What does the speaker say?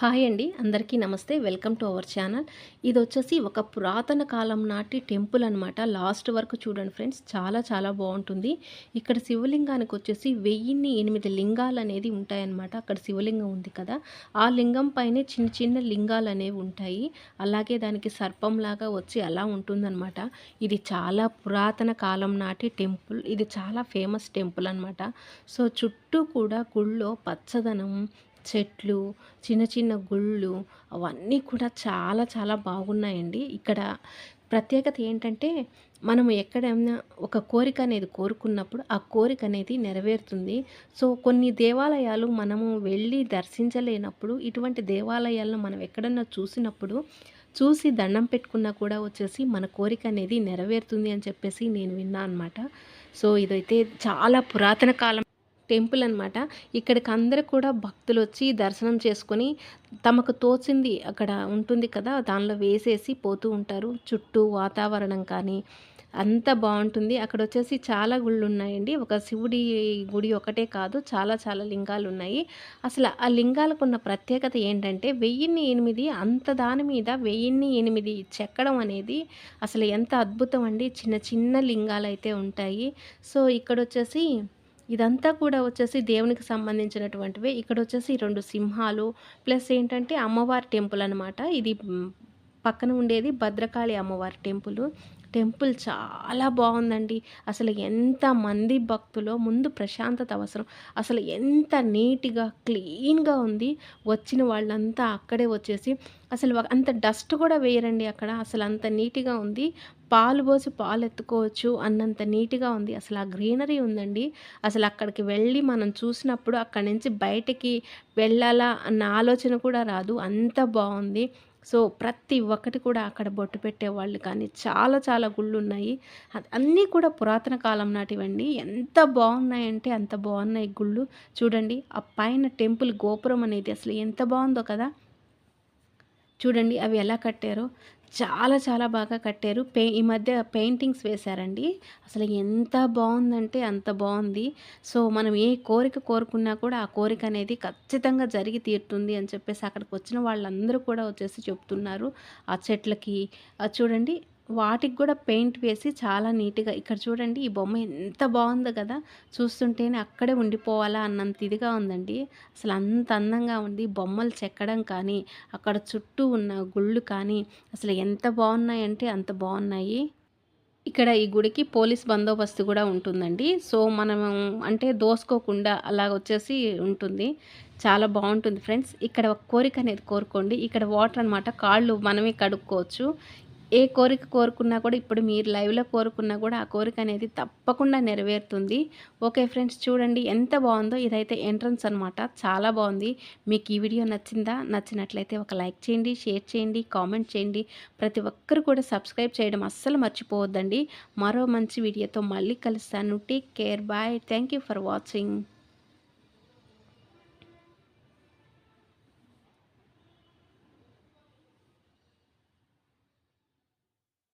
Hi అండి అందరికీ నమస్తే. Welcome to our channel. ఇది వచ్చేసి ఒక పురాతన కాలం నాటి టెంపుల్ అనమాట లాస్ట్ వరకు చూడండి ఫ్రెండ్స్ చాలా చాలా బాగుంటుంది. ఇక్కడ శివలింగానికి వచ్చేసి వెయ్యిన్ని ఎనిమిది లింగాలు అనేది ఉంటాయన్నమాట. అక్కడ శివలింగం ఉంది కదా ఆ లింగం పైనే చిన్న చిన్న లింగాలు అనేవి ఉంటాయి. అలాగే దానికి సర్పంలాగా వచ్చి అలా ఉంటుందన్నమాట. ఇది చాలా పురాతన కాలం నాటి టెంపుల్. ఇది చాలా ఫేమస్ టెంపుల్ అనమాట సో చుట్టూ కూడా గుళ్ళో పచ్చదనం చెట్లు చిన్న చిన్న గుళ్ళు అవన్నీ కూడా చాలా చాలా బాగున్నాయండి. ఇక్కడ ప్రత్యేకత ఏంటంటే మనం ఎక్కడైనా ఒక కోరిక అనేది కోరుకున్నప్పుడు ఆ కోరిక అనేది నెరవేరుతుంది. సో కొన్ని దేవాలయాలు మనము వెళ్ళి దర్శించలేనప్పుడు ఇటువంటి దేవాలయాలను మనం ఎక్కడన్నా చూసినప్పుడు చూసి దండం పెట్టుకున్నా కూడా వచ్చేసి మన కోరిక అనేది నెరవేరుతుంది అని చెప్పేసి నేను విన్నా అనమాట సో ఇదైతే చాలా పురాతన కాలం టెంపుల్ అనమాట ఇక్కడికి అందరు కూడా భక్తులు వచ్చి దర్శనం చేసుకొని తమకు తోచింది అక్కడ ఉంటుంది కదా దానిలో వేసేసి పోతూ ఉంటారు. చుట్టూ వాతావరణం కానీ అంత బాగుంటుంది. అక్కడ వచ్చేసి చాలా గుళ్ళు ఉన్నాయండి ఒక శివుడి గుడి ఒకటే కాదు చాలా చాలా లింగాలు ఉన్నాయి అసలు ఆ లింగాలకు ఉన్న ప్రత్యేకత ఏంటంటే వెయ్యిన్ని ఎనిమిది అంత దాని మీద వెయ్యిన్ని ఎనిమిది చెక్కడం అనేది అసలు ఎంత అద్భుతం అండి. చిన్న చిన్న లింగాలు అయితే ఉంటాయి. సో ఇక్కడ వచ్చేసి ఇదంతా కూడా వచ్చేసి దేవునికి సంబంధించినటువంటివి. ఇక్కడ వచ్చేసి రెండు సింహాలు ప్లస్ ఏంటంటే అమ్మవారి టెంపుల్ అనమాట ఇది పక్కన ఉండేది భద్రకాళి అమ్మవారి టెంపుల్. టెంపుల్ చాలా బాగుందండి. అసలు ఎంత మంది భక్తులో ముందు ప్రశాంతత అవసరం. అసలు ఎంత నీట్గా క్లీన్గా ఉంది. వచ్చిన వాళ్ళంతా అక్కడే వచ్చేసి అసలు అంత డస్ట్ కూడా వేయరండి అక్కడ. అసలు అంత నీట్గా ఉంది. పాలు పోసి పాలు ఎత్తుకోవచ్చు అన్నంత నీట్గా ఉంది. అసలు ఆ గ్రీనరీ ఉందండి. అసలు అక్కడికి వెళ్ళి మనం చూసినప్పుడు అక్కడి నుంచి బయటికి వెళ్ళాలా అన్న ఆలోచన కూడా రాదు. అంత బాగుంది. సో ప్రతి ఒక్కటి కూడా అక్కడ బొట్టు పెట్టేవాళ్ళు కానీ చాలా చాలా గుళ్ళు ఉన్నాయి అన్నీ కూడా పురాతన కాలం నాటివండి. ఎంత బాగున్నాయంటే అంత బాగున్నాయి గుళ్ళు. చూడండి ఆ పైన టెంపుల్ గోపురం అనేది అసలు ఎంత బాగుందో కదా. చూడండి అవి ఎలా కట్టారో. చాలా చాలా బాగా కట్టారు. పే ఈ మధ్య పెయింటింగ్స్ వేశారండి. అసలు ఎంత బాగుందంటే అంత బాగుంది. సో మనం ఏ కోరిక కోరుకున్నా కూడా ఆ కోరిక అనేది ఖచ్చితంగా జరిగి తీరుతుంది అని చెప్పేసి అక్కడికి వచ్చిన వాళ్ళందరూ కూడా వచ్చేసి చెప్తున్నారు. ఆ చెట్లకి చూడండి వాటికి కూడా పెయింట్ వేసి చాలా నీట్గా ఇక్కడ చూడండి ఈ బొమ్మ ఎంత బాగుందో కదా. చూస్తుంటేనే అక్కడే ఉండిపోవాలా అన్నంత ఇదిగా ఉందండి. అసలు అంత అందంగా ఉంది. బొమ్మలు చెక్కడం కానీ అక్కడ చుట్టూ ఉన్న గుళ్ళు కానీ అసలు ఎంత బాగున్నాయంటే అంత బాగున్నాయి. ఇక్కడ ఈ గుడికి పోలీస్ బందోబస్తు కూడా ఉంటుందండి. సో మనం అంటే దోసుకోకుండా అలా వచ్చేసి ఉంటుంది. చాలా బాగుంటుంది ఫ్రెండ్స్. ఇక్కడ ఒక కోరిక అనేది కోరుకోండి. ఇక్కడ వాటర్ అనమాట కాళ్ళు మనమే కడుక్కోవచ్చు. ఏ కోరిక కోరుకున్నా కూడా ఇప్పుడు మీరు లైవ్లో కోరుకున్నా కూడా ఆ కోరిక అనేది తప్పకుండా నెరవేరుతుంది. ఓకే ఫ్రెండ్స్ చూడండి ఎంత బాగుందో. ఇదైతే ఎంట్రన్స్ అనమాట చాలా బాగుంది. మీకు ఈ వీడియో నచ్చిందా? నచ్చినట్లయితే ఒక లైక్ చేయండి షేర్ చేయండి కామెంట్ చేయండి. ప్రతి ఒక్కరు కూడా సబ్స్క్రైబ్ చేయడం అస్సలు మర్చిపోవద్దండి. మరో మంచి వీడియోతో మళ్ళీ కలుస్తాను. Take care. Bye. Thank for watching.